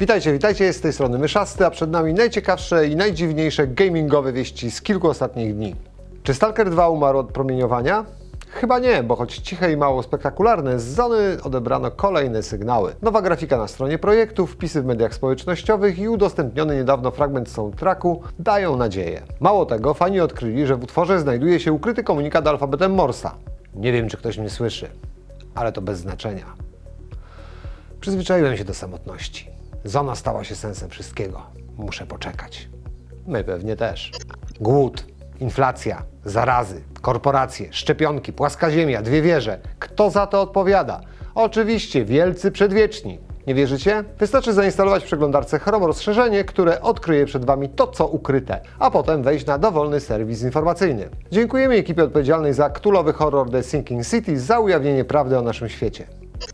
Witajcie, witajcie, z tej strony Myszasty, a przed nami najciekawsze i najdziwniejsze gamingowe wieści z kilku ostatnich dni. Czy Stalker 2 umarł od promieniowania? Chyba nie, bo choć ciche i mało spektakularne, z Zony odebrano kolejne sygnały. Nowa grafika na stronie projektu, wpisy w mediach społecznościowych i udostępniony niedawno fragment soundtracku dają nadzieję. Mało tego, fani odkryli, że w utworze znajduje się ukryty komunikat alfabetem Morsa. Nie wiem, czy ktoś mnie słyszy, ale to bez znaczenia. Przyzwyczaiłem się do samotności. Zona stała się sensem wszystkiego. Muszę poczekać. My pewnie też. Głód, inflacja, zarazy, korporacje, szczepionki, płaska ziemia, dwie wieże. Kto za to odpowiada? Oczywiście wielcy przedwieczni. Nie wierzycie? Wystarczy zainstalować w przeglądarce Chrome rozszerzenie, które odkryje przed Wami to, co ukryte, a potem wejść na dowolny serwis informacyjny. Dziękujemy ekipie odpowiedzialnej za ktulowy horror The Sinking City za ujawnienie prawdy o naszym świecie.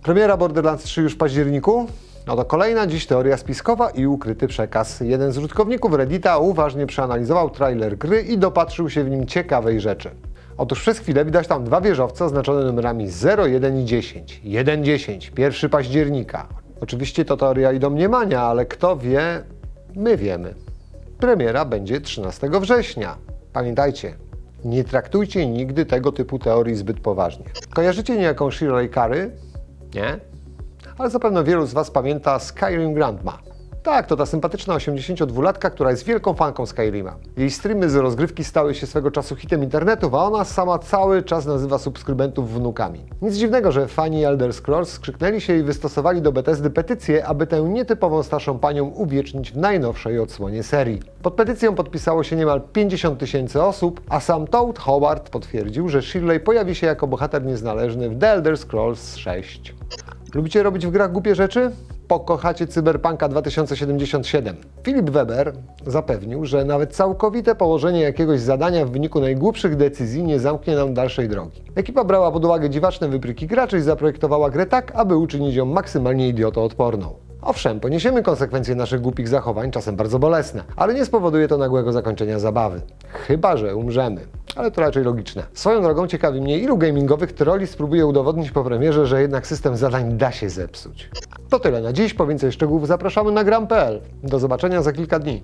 Premiera Borderlands 3 już w październiku? No to kolejna dziś teoria spiskowa i ukryty przekaz. Jeden z użytkowników Reddita uważnie przeanalizował trailer gry i dopatrzył się w nim ciekawej rzeczy. Otóż przez chwilę widać tam dwa wieżowce oznaczone numerami 0, 1 i 10. 1, 10, 1 października. Oczywiście to teoria i domniemania, ale kto wie, my wiemy. Premiera będzie 13 września. Pamiętajcie, nie traktujcie nigdy tego typu teorii zbyt poważnie. Kojarzycie niejaką Shirley Curry? Nie? Ale zapewne wielu z Was pamięta Skyrim Grandma. Tak, to ta sympatyczna 82-latka, która jest wielką fanką Skyrima. Jej streamy z rozgrywki stały się swego czasu hitem internetu, a ona sama cały czas nazywa subskrybentów wnukami. Nic dziwnego, że fani Elder Scrolls skrzyknęli się i wystosowali do Bethesdy petycję, aby tę nietypową starszą panią uwiecznić w najnowszej odsłonie serii. Pod petycją podpisało się niemal 50 tysięcy osób, a sam Toad Howard potwierdził, że Shirley pojawi się jako bohater niezależny w The Elder Scrolls 6. Lubicie robić w grach głupie rzeczy? Pokochacie Cyberpunka 2077. Filip Weber zapewnił, że nawet całkowite położenie jakiegoś zadania w wyniku najgłupszych decyzji nie zamknie nam dalszej drogi. Ekipa brała pod uwagę dziwaczne wypryki graczy i zaprojektowała grę tak, aby uczynić ją maksymalnie idiotoodporną. Owszem, poniesiemy konsekwencje naszych głupich zachowań, czasem bardzo bolesne, ale nie spowoduje to nagłego zakończenia zabawy. Chyba, że umrzemy. Ale to raczej logiczne. Swoją drogą ciekawi mnie, ilu gamingowych troli spróbuje udowodnić po premierze, że jednak system zadań da się zepsuć. To tyle na dziś. Po więcej szczegółów zapraszamy na gram.pl. Do zobaczenia za kilka dni.